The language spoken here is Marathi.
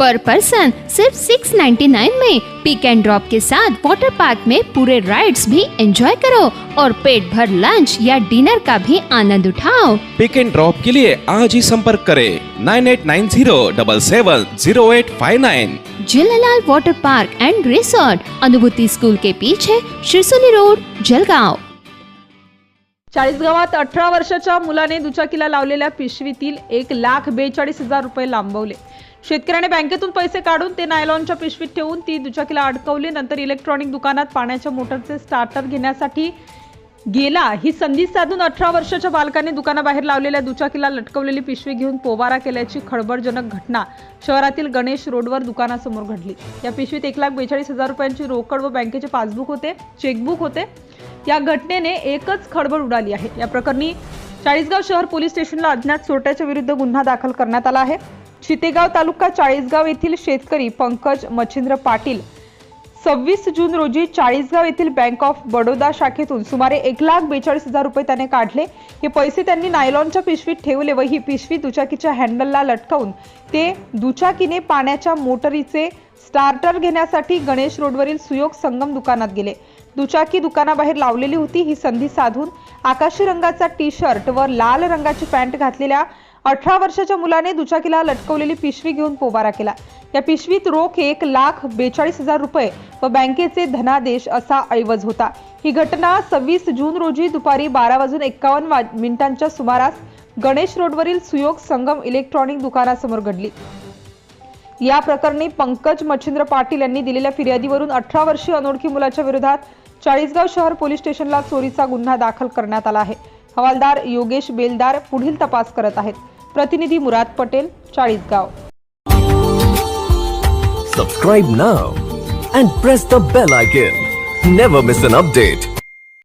पर पर्सन सिर्फ 699 में पिक एंड ड्रॉप के साथ वाटर पार्क में पूरे राइड्स भी एंजॉय करो और पेट भर लंच या डिनर का भी आनंद उठाओ। पिक एंड ड्रॉप के लिए आज ही संपर्क करें nine eight nine zero double seven zero eight five nine Jhulelal water park and resort Anubhuti school के पीछे शिरसोली रोड जलगांव। चाळीसगावात अठरा वर्षाच्या मुलाने दुचाकीला लावलेल्या पिशवीतील एक लाख बेचाळीस हजार रुपये लांबवले. शेतकऱ्याने बँकेतून पैसे काढून ते नायलॉनच्या पिशवीत ठेवून ती दुचाकीला अडकवली. नंतर इलेक्ट्रॉनिक दुकानात पाण्याच्या मोटरचे स्टार्टर घेण्यासाठी गेला. ही संधी साधून अठरा वर्षाच्या बालकाने दुकानाबाहेर लावलेल्या दुचाकीला लटकवलेली पिशवी घेऊन पोबारा केल्याची खळबळजनक घटना शहरातील गणेश रोडवर दुकानासमोर घडली. या पिशवीत एक लाख बेचाळीस हजार रुपयांची रोकड व बँकेचे पासबुक होते चेकबुक होते. या घटनेने एकच खळबळ उडाली आहे. या प्रकरणी चाळीसगाव शहर पोलीस स्टेशनला अज्ञात चोरट्याच्या विरुद्ध गुन्हा दाखल करण्यात आला आहे. चितेगाव तालुका चाळीसगाव येथील शेतकरी पंकज मच्छिंद्र पाटील सव्वीस जून रोजी चाळीसगाव येथील बँक ऑफ बडोदा शाखेतून सुमारे एक लाख बेचाळीस हजार रुपये त्याने काढले. हे पैसे त्यांनी नायलॉनच्या पिशवीत ठेवले व ही पिशवी दुचाकीच्या हँडलला लटकवून ते दुचाकीने पाण्याच्या मोटरीचे स्टार्टर घेण्यासाठी गणेश रोडवरील सुयोग संगम दुकानात गेले. दुचाकी दुकानाबाहेर लावलेली होती. ही संधी साधून आकाशी रंगाचा टी शर्ट व लाल रंगाची पॅन्ट घातलेल्या अठरा वर्षाच्या मुलाने दुचाकीला लटकवलेली पिशवी घेऊन पोबारा केला. या पिशवीत रोख एक लाख बेचाळीस हजार रुपये व बँकेचे धनादेश असा ऐवज होता. ही घटना सव्वीस जून रोजी दुपारी बारा वाजून एक्कावन्न मिनिटांच्या सुमारास गणेश रोडवरील सुयोग संगम इलेक्ट्रॉनिक दुकानासमोर घडली. या प्रकरणी पंकज मच्छिंद्र पाटील यांनी दिलेल्या फिर्यादीवरून अठरा वर्षीय अनोळखी मुलाच्या विरोधात चाळीसगाव शहर पोलीस स्टेशनला चोरीचा गुन्हा दाखल करण्यात आला आहे. हवालदार योगेश बेलदार पुढील तपास करत आहेत. प्रतिनिधी Murad Patel Chalisgaon Subscribe now and press the bell icon. Never miss an update.